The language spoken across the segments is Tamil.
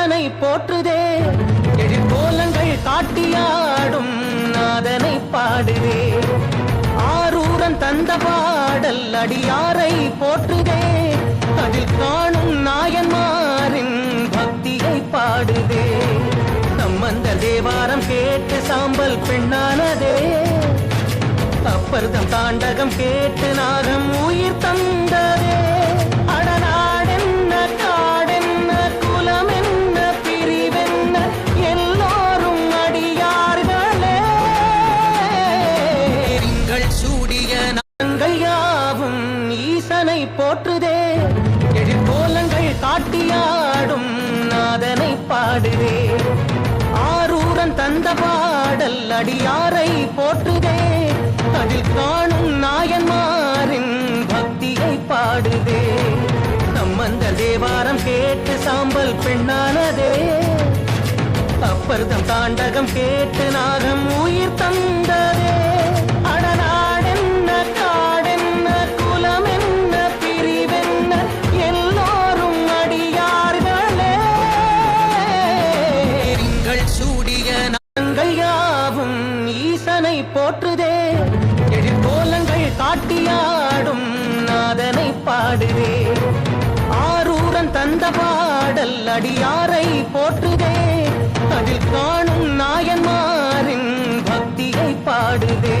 ஈசனை போற்றுதே. எழிற்கோலங்கள் காட்டியாடும் நாதனை பாடுதே. ஆரூரன் தந்த பாடல் அடியாரை போற்றுதே. அதில் காணும் நாயன்மாரின் பக்தியை பாடுதே. நம்மந்த தேவாரம் கேட்டு சாம்பல் பெண்ணானதே. அப்பர்தம் தாண்டகம் கேட்டு நாகம் நாதனை போற்றுதே. எழிற்கோலங்கள் காட்டியாடும் நாதனை பாடுதே. ஆரூரன் தந்த பாடல் அடியாரை போற்றுதே. அதில் காணும் நாயன்மாரின் பக்தியை பாடுதே. சம்பந்த தேவாரம் கேட்டு சாம்பல் பெண்ணானதே. அப்பர்தம் தாண்டகம் கேட்டு நாகம் உயிர் தந்ததே. பாடுவே. ஆரூரன் தந்த பாடல் அடியாரை போற்றுதே. அதில் காணும் நாயன்மாரின் பக்தியை பாடுதே.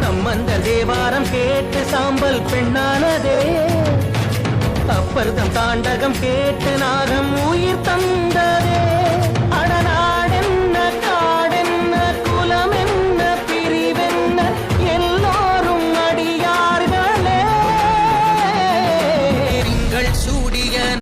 நம்மந்த தேவாரம் கேட்டு சாம்பல் பெண்ணானதே. அப்பர்தம் தாண்டகம் கேட்டு நாகம் உயிர் தந்ததே